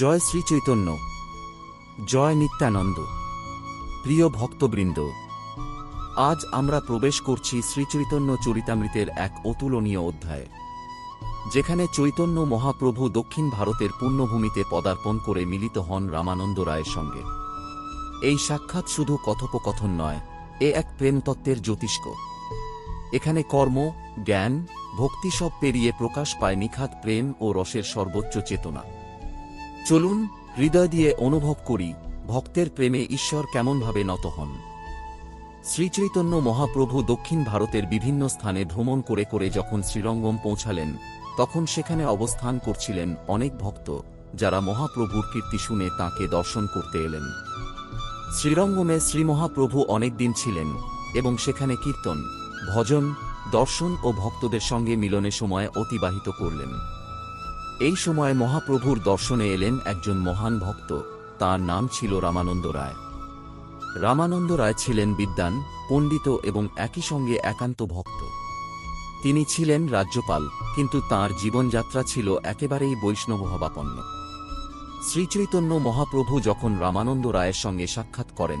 জয় শ্রীচৈতন্য জয় নিত্যানন্দ। প্রিয় ভক্তবৃন্দ, আজ আমরা প্রবেশ করছি শ্রীচৈতন্য চরিতামৃতের এক অতুলনীয় অধ্যায়, যেখানে চৈতন্য মহাপ্রভু দক্ষিণ ভারতের পুণ্যভূমিতে পদার্পণ করে মিলিত হন রামানন্দ রায়ের সঙ্গে। এই সাক্ষাৎ শুধু কথোপকথন নয়, এ এক প্রেমতত্ত্বের জ্যোতিষ্ক। এখানে কর্ম, জ্ঞান, ভক্তি সব পেরিয়ে প্রকাশ পায় নিখাত প্রেম ও রসের সর্বোচ্চ চেতনা। চলুন, হৃদয় দিয়ে অনুভব করি, ভক্তের প্রেমে ঈশ্বর কেমনভাবে নত হন। শ্রীচৈতন্য মহাপ্রভু দক্ষিণ ভারতের বিভিন্ন স্থানে ভ্রমণ করে করে যখন শ্রীরঙ্গম পৌঁছালেন, তখন সেখানে অবস্থান করছিলেন অনেক ভক্ত, যারা মহাপ্রভুর কীর্তি শুনে তাঁকে দর্শন করতে এলেন। শ্রীরঙ্গমে শ্রীমহাপ্রভু অনেক দিন ছিলেন এবং সেখানে কীর্তন, ভজন, দর্শন ও ভক্তদের সঙ্গে মিলনে সময় অতিবাহিত করলেন। এই সময় মহাপ্রভুর দর্শনে এলেন একজন মহান ভক্ত। তার নাম ছিল রামানন্দ রায়। রামানন্দ রায় ছিলেন বিদ্বান, পণ্ডিত এবং একই সঙ্গে একান্ত ভক্ত। তিনি ছিলেন রাজ্যপাল, কিন্তু তার জীবনযাত্রা ছিল একেবারেই বৈষ্ণব হবাপন্ন শ্রীচৈতন্য মহাপ্রভু যখন রামানন্দ রায়ের সঙ্গে সাক্ষাৎ করেন,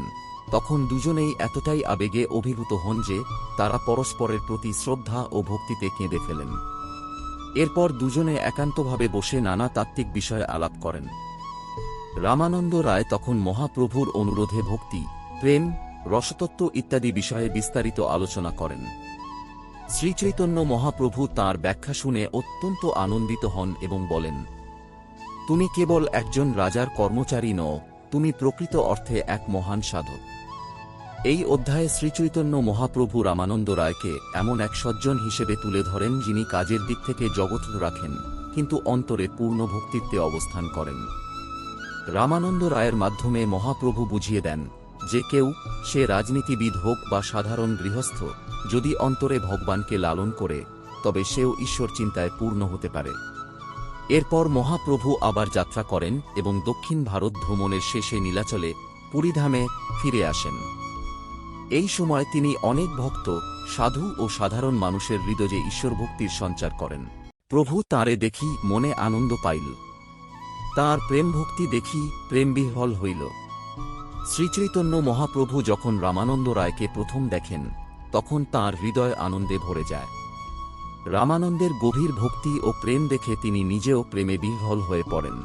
তখন দুজনেই এতটাই আবেগে অভিভূত হন যে, তারা পরস্পরের প্রতি শ্রদ্ধা ও ভক্তিতে কেঁদে ফেলেন। এরপর দুজনে একান্তভাবে বসে নানা তাত্ত্বিক বিষয়ে আলাপ করেন। রামানন্দ রায় তখন মহাপ্রভুর অনুরোধে ভক্তি, প্রেম, রসতত্ত্ব ইত্যাদি বিষয়ে বিস্তারিত আলোচনা করেন। শ্রীচৈতন্য মহাপ্রভু তার ব্যাখ্যা শুনে অত্যন্ত আনন্দিত হন এবং বলেন, তুমি কেবল একজন রাজার কর্মচারী নও, তুমি প্রকৃত অর্থে এক মহান সাধক। এই অধ্যায়ে শ্রীচৈতন্য মহাপ্রভু রামানন্দ রায়কে এমন এক সজ্জন হিসেবে তুলে ধরেন যিনি কাজের দিক থেকে জগৎ রাখেন, কিন্তু অন্তরে পূর্ণ ভক্তিত্বে অবস্থান করেন। রামানন্দ রায়ের মাধ্যমে মহাপ্রভু বুঝিয়ে দেন যে কেউ, সে রাজনীতিবিদ হোক বা সাধারণ গৃহস্থ, যদি অন্তরে ভগবানকে লালন করে, তবে সেও ঈশ্বর চিন্তায় পূর্ণ হতে পারে। এরপর মহাপ্রভু আবার যাত্রা করেন এবং দক্ষিণ ভারত ভ্রমণের শেষে নীলাচলে পুরীধামে ফিরে আসেন। এই সময় তিনি অনেক ভক্ত, সাধু ও সাধারণ মানুষের হৃদয়ে ঈশ্বর ভক্তির সঞ্চার করেন। প্রভু তাঁরে দেখি মনে আনন্দ পাইল। তাঁর প্রেম ভক্তি দেখি প্রেম বিহ্বল হইল। শ্রীচৈতন্য মহাপ্রভু যখন রামানন্দ রায়কে প্রথম দেখেন, তখন তাঁর হৃদয় আনন্দে ভরে যায়। রামানন্দের গভীর ভক্তি ও প্রেম দেখে তিনি নিজেও প্রেমে বিহ্বল হয়ে পড়েন।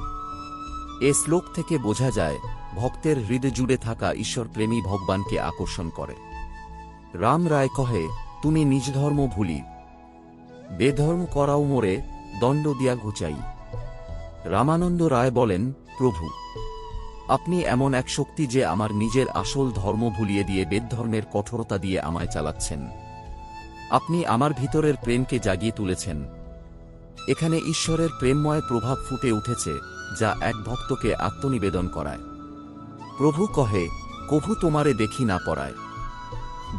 এ শ্লোক থেকে বোঝা যায় ভক্তের হৃদয় জুড়ে থাকা ঈশ্বরপ্রেমী ভগবানকে আকর্ষণ করে। রাম রায় কহে, তুমি নিজ ধর্ম ভুলি। বেধর্ম করাও মোরে দণ্ড দিয়া ঘুচাই। রামানন্দ রায় বলেন, প্রভু, আপনি এমন এক শক্তি যে আমার নিজের আসল ধর্ম ভুলিয়ে দিয়ে বেদধর্মের কঠোরতা দিয়ে আমায় চালাচ্ছেন। আপনি আমার ভিতরের প্রেমকে জাগিয়ে তুলেছেন। এখানে ঈশ্বরের প্রেমময় প্রভাব ফুটে উঠেছে, যা এক ভক্তকে আত্মনিবেদন করায়। প্রভু কহে, কভু তোমারে দেখি না পড়ায়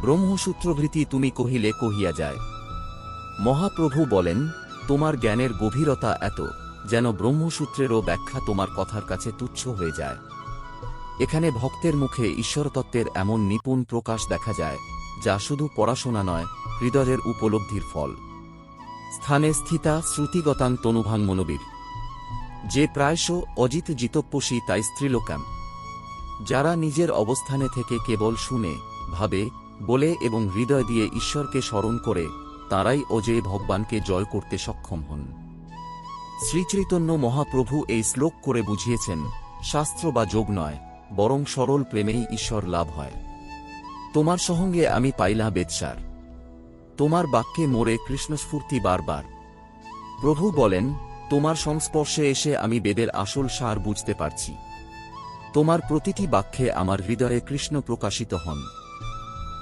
ব্রহ্মসূত্রভৃতি তুমি কহিলে কহিয়া যায়। মহাপ্রভু বলেন, তোমার জ্ঞানের গভীরতা এত, যেন ব্রহ্মসূত্রেরও ব্যাখ্যা তোমার কথার কাছে তুচ্ছ হয়ে যায়। এখানে ভক্তের মুখে ঈশ্বরতত্ত্বের এমন নিপুণ প্রকাশ দেখা যায়, যা শুধু পড়াশোনা নয়, হৃদয়ের উপলব্ধির ফল। স্থানে স্থিতা শ্রুতিগতান তনুভাং মনোবীর। যে প্রায়শ অজিত জিতপ্পসী তাই স্ত্রীলোকাম যারা নিজের অবস্থানে থেকে কেবল শুনে, ভাবে, বলে এবং হৃদয় দিয়ে ঈশ্বরকে স্মরণ করে, তারাই অজেয় ভগবানকে জয় করতে সক্ষম হন। শ্রীচৈতন্য মহাপ্রভু এই শ্লোক করে বুঝিয়েছেন, শাস্ত্র বা যোগ নয়, বরং সরল প্রেমেই ঈশ্বর লাভ হয়। তোমার সঙ্গে আমি পাইলা বেদসার তোমার বাক্যে মোরে কৃষ্ণস্ফূর্তি বারবার। প্রভু বলেন, তোমার সংস্পর্শে এসে আমি বেদের আসল সার বুঝতে পারছি। তোমার প্রতিটি বাক্যে আমার হৃদয়ে কৃষ্ণ প্রকাশিত হন।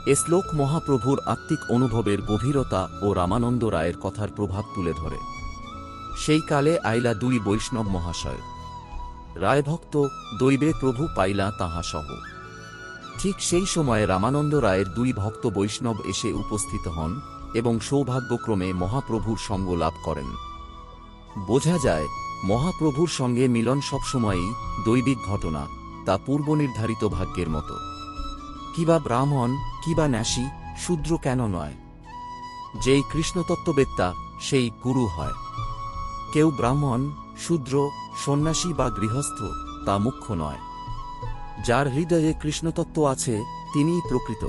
এ শ্লোক মহাপ্রভুর আত্মিক অনুভবের গভীরতা ও রামানন্দ রায়ের কথার প্রভাব তুলে ধরে। সেই কালে আইলা দুই বৈষ্ণব মহাশয়। রায়ভক্ত দৈবে প্রভু পাইলা তাহা সহ। ঠিক সেই সময়ে রামানন্দ রায়ের দুই ভক্ত বৈষ্ণব এসে উপস্থিত হন এবং সৌভাগ্যক্রমে মহাপ্রভুর সঙ্গ লাভ করেন। বোঝা যায় মহাপ্রভুর সঙ্গে মিলন সবসময়ই দৈবিক ঘটনা, তা পূর্বনির্ধারিত ভাগ্যের মতো। কিবা ব্রাহ্মণ কিবা ন্যাসী, শূদ্র কেন নয়? যেই কৃষ্ণতত্ত্ববেত্তা, সেই গুরু হয়। কেউ ব্রাহ্মণ, শূদ্র, সন্ন্যাসী বা গৃহস্থ, তা মুখ্য নয়। যার হৃদয়ে কৃষ্ণতত্ত্ব আছে, তিনিই প্রকৃত।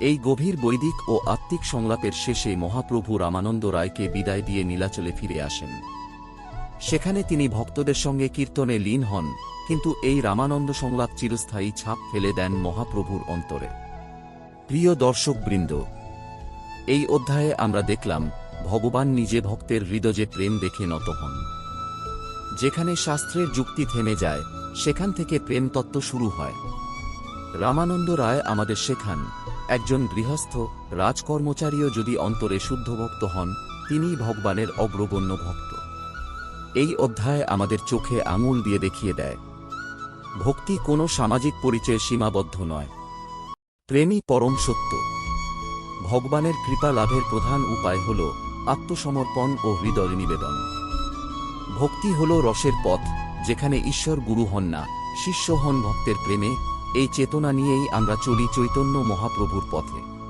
এই গভীর বৈদিক ও আত্মিক সংলাপের শেষে মহাপ্রভু রামানন্দ রায়কে বিদায় দিয়ে নীলাচলে ফিরে আসেন। সেখানে তিনি ভক্তদের সঙ্গে কীর্তনে লীন হন, কিন্তু এই রামানন্দ সংলাপ চিরস্থায়ী ছাপ ফেলে দেন মহাপ্রভুর অন্তরে। প্রিয় দর্শকবৃন্দ, এই অধ্যায়ে আমরা দেখলাম, ভগবান নিজে ভক্তের হৃদয়ে প্রেম দেখে নত হন। যেখানে শাস্ত্রের যুক্তি থেমে যায়, সেখান থেকে প্রেম তত্ত্ব শুরু হয়। রামানন্দ রায় আমাদের শেখান, একজন গৃহস্থ, রাজকর্মচারীও যদি অন্তরে শুদ্ধ ভক্ত হন, তিনিই ভগবানের অগ্রগণ্য ভক্ত। এই অধ্যায় আমাদের চোখে আঙুল দিয়ে দেখিয়ে দেয়। ভক্তি কোনো সামাজিক পরিচয়ে সীমাবদ্ধ নয়। প্রেমই পরম সত্য। ভগবানের কৃপা লাভের প্রধান উপায় হল আত্মসমর্পণ ও হৃদয় নিবেদন। ভক্তি হল রসের পথ, যেখানে ঈশ্বর গুরু হন না, শিষ্য হন ভক্তের প্রেমে, এই চেতনা নিয়েই আমরা চলি চৈতন্য মহাপ্রভুর পথে।